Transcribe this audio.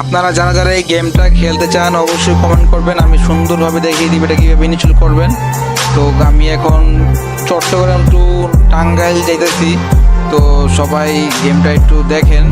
আপনারা যারা যারা এই গেমটা খেলতে চান, অবশ্যই কমেন্ট করবেন। আমি সুন্দরভাবে দেখিয়ে দিব এটা কীভাবে ইনিশিয়াল করবেন। তো আমি এখন চট্টগ্রাম টু টাঙ্গাইল যাইতেছি। তো সবাই গেমটা একটু দেখেন।